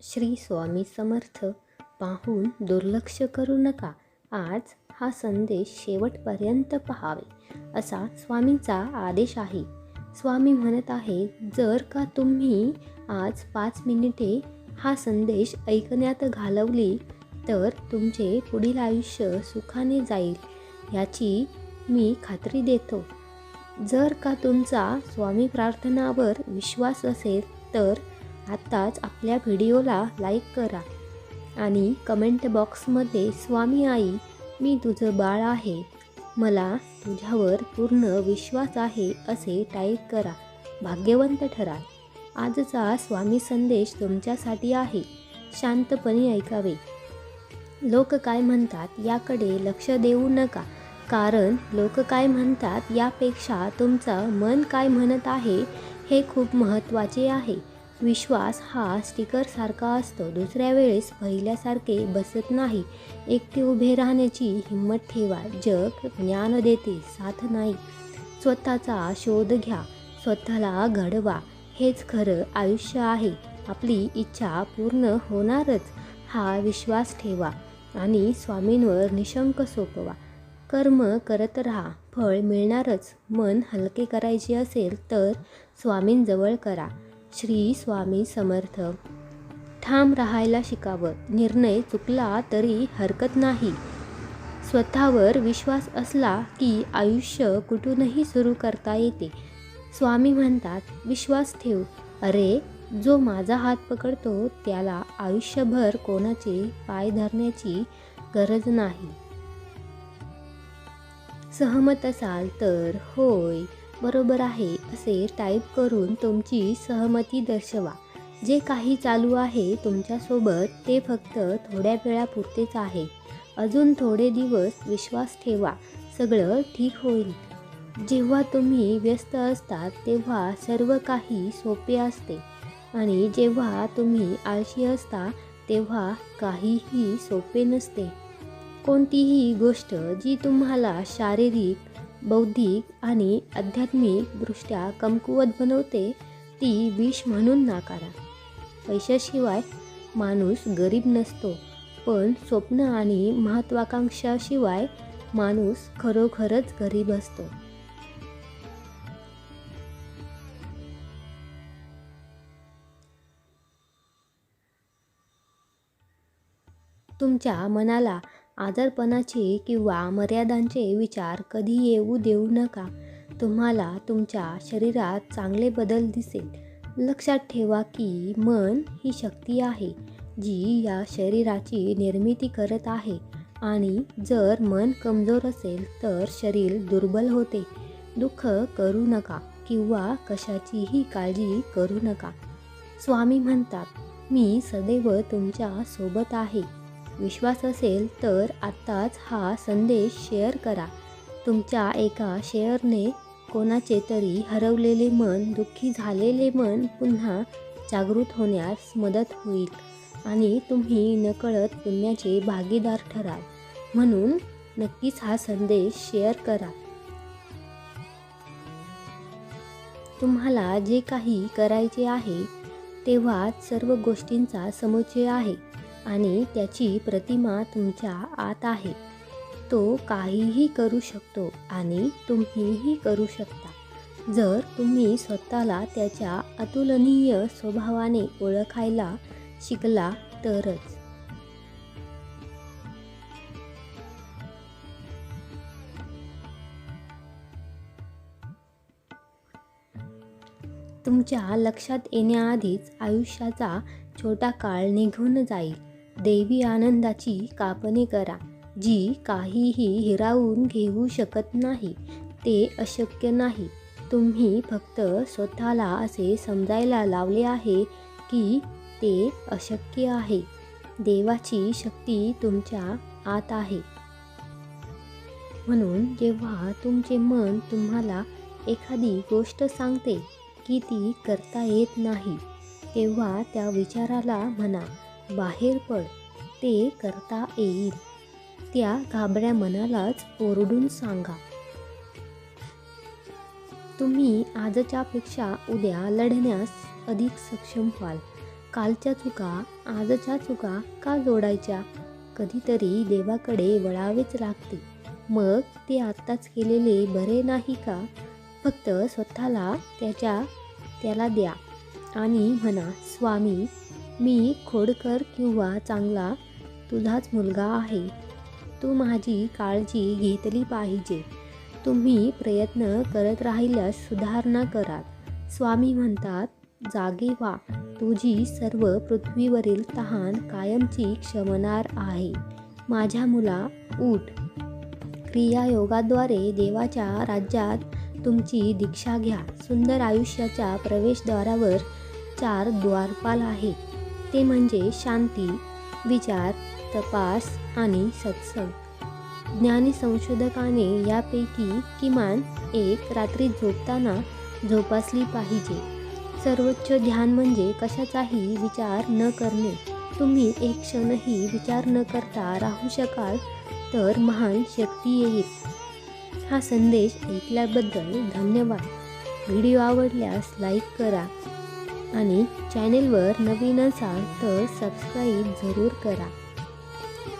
श्री स्वामी समर्थ पाहून दुर्लक्ष करू नका. आज हा संदेश शेवटपर्यंत पहावे असा स्वामींचा आदेश आहे. स्वामी म्हणत आहे जर का तुम्ही आज पाच मिनिटे हा संदेश ऐकण्यात घालवली तर तुमचे पुढील आयुष्य सुखाने जाईल याची मी खात्री देतो. जर का तुमचा स्वामी प्रार्थनावर विश्वास असेल तर आत्ताच आपल्या व्हिडिओला लाईक करा आणि कमेंट बॉक्समध्ये स्वामी आई मी तुझं बाळ आहे. मला तुझ्यावर पूर्ण विश्वास आहे असे टाईप करा. भाग्यवंत ठराल आजचा स्वामी संदेश तुमच्यासाठी आहे. शांतपणे ऐकावे. लोक काय म्हणतात याकडे लक्ष देऊ नका. कारण लोक काय म्हणतात यापेक्षा तुमचं मन काय म्हणत आहे हे खूप महत्त्वाचे आहे. विश्वास हा स्टिकरसारखा असतो. दुसऱ्या वेळेस पहिल्यासारखे बसत नाही. एकटे उभे राहण्याची हिंमत ठेवा. जग ज्ञान देते साथ नाही. स्वतःचा शोध घ्या. स्वतःला घडवा. हेच खरं आयुष्य आहे. आपली इच्छा पूर्ण होणारच. हा विश्वास ठेवा आणि स्वामींवर निशंक सोपवा. कर्म करत राहा. फळ मिळणारच. मन हलके करायचे असेल तर स्वामींजवळ करा. श्री स्वामी समर्थ. ठाम राहायला शिकावं. निर्णय चुकला तरी हरकत नाही. स्वतःवर विश्वास असला की आयुष्य कुठूनही सुरू करता येते. स्वामी म्हणतात विश्वास ठेव. अरे जो माझा हात पकडतो त्याला आयुष्यभर कोणाचे पाय धरण्याची गरज नाही. सहमत असाल तर होय. बरोबर आहे असे टाईप करून तुमची सहमती दर्शवा. जे काही चालू आहे तुमच्यासोबत ते फक्त थोड्या वेळापुरतेच आहे. अजून थोडे दिवस विश्वास ठेवा सगळं ठीक होईल. जेव्हा तुम्ही व्यस्त असतात तेव्हा सर्व काही सोपे असते. आणि जेव्हा तुम्ही आळशी असता तेव्हा काहीही सोपे नसते. कोणतीही गोष्ट जी तुम्हाला शारीरिक बौद्धिक आणि आध्यात्मिकदृष्ट्या कमकुवत बनवते ती विष म्हणून नाकारा. पैशाशिवाय माणूस गरीब नसतो पण स्वप्न आणि महत्त्वाकांक्षाशिवाय माणूस खरोखरच गरीब असतो. तुमच्या मनाला आजारपणाचे किंवा मर्यादांचे विचार कधी येऊ देऊ नका. तुम्हाला तुमच्या शरीरात चांगले बदल दिसेल. लक्षात ठेवा की मन ही शक्ती आहे जी या शरीराची निर्मिती करत आहे. आणि जर मन कमजोर असेल तर शरीर दुर्बल होते. दुःख करू नका किंवा कशाचीही काळजी करू नका. स्वामी म्हणतात मी सदैव तुमच्यासोबत आहे. विश्वास असेल तर आत्ताच हा संदेश शेअर करा. तुमच्या एका शेअरने कोणाचे तरी हरवलेले मन दुःखी झालेले मन पुन्हा जागृत होण्यास मदत होईल आणि तुम्ही नकळत पुण्याचे भागीदार ठराल. म्हणून नक्कीच हा संदेश शेअर करा. तुम्हाला जे काही करायचे आहे तेव्हाच सर्व गोष्टींचा समुच्चय आहे. आणि त्याची प्रतिमा तुमच्या आत आहे. तो काहीही करू शकतो आणि तुम्हीही करू शकता. जर तुम्ही स्वतःला त्याच्या अतुलनीय स्वभावाने ओळखायला शिकला तरच. तुमच्या लक्षात येण्याआधीच आयुष्याचा छोटा काळ निघून जाईल. देवी आनंदाची कापणी करा. जी काहीही हिरावून घेऊ शकत नाही ते अशक्य नाही. तुम्ही फक्त स्वतःला असे समजायला लावले आहे की ते अशक्य आहे. देवाची शक्ती तुमच्या आत आहे. म्हणून जेव्हा तुमचे मन तुम्हाला एखादी गोष्ट सांगते की ती करता येत नाही तेव्हा त्या विचाराला म्हणा. बाहेर पड ते करता येईल. त्या घाबऱ्या मनालाच ओरडून सांगा. तुम्ही आजच्यापेक्षा उद्या लढण्यास अधिक सक्षम व्हाल. कालच्या चुका आजच्या चुका का जोडायच्या? कधीतरी देवाकडे वळावेच लागते मग ते आत्ताच केलेले बरे नाही का? फक्त स्वतःला त्याच्या त्याला द्या आणि म्हणा स्वामी मी खोडकर किंवा चांगला तुझाच मुलगा आहे. तू माझी काळजी घेतली पाहिजे. तुम्ही प्रयत्न करत राहिल्यास सुधारणा कराल स्वामी म्हणतात जागे व्हा. तुझी सर्व पृथ्वीवरील तहान कायमची क्षमणार आहे. माझ्या मुला उठ. क्रियायोगाद्वारे देवाच्या राज्यात तुमची दीक्षा घ्या. सुंदर आयुष्याच्या प्रवेशद्वारावर चार द्वारपाल आहेत. ते म्हणजे शांती विचार तपास आणि सत्संग. ज्ञानी संशोधकाने यापैकी किमान एक रात्री झोपताना जोपासली पाहिजे. सर्वोच्च ध्यान म्हणजे कशाचाही विचार न करणे. तुम्ही एक क्षणही विचार न करता राहू शकाल तर महान शक्ती येईल. हा संदेश ऐकल्याबद्दल धन्यवाद. व्हिडिओ आवडल्यास लाईक करा. आणि चॅनेलवर नवीन असाल तर सबस्क्राईब जरूर करा.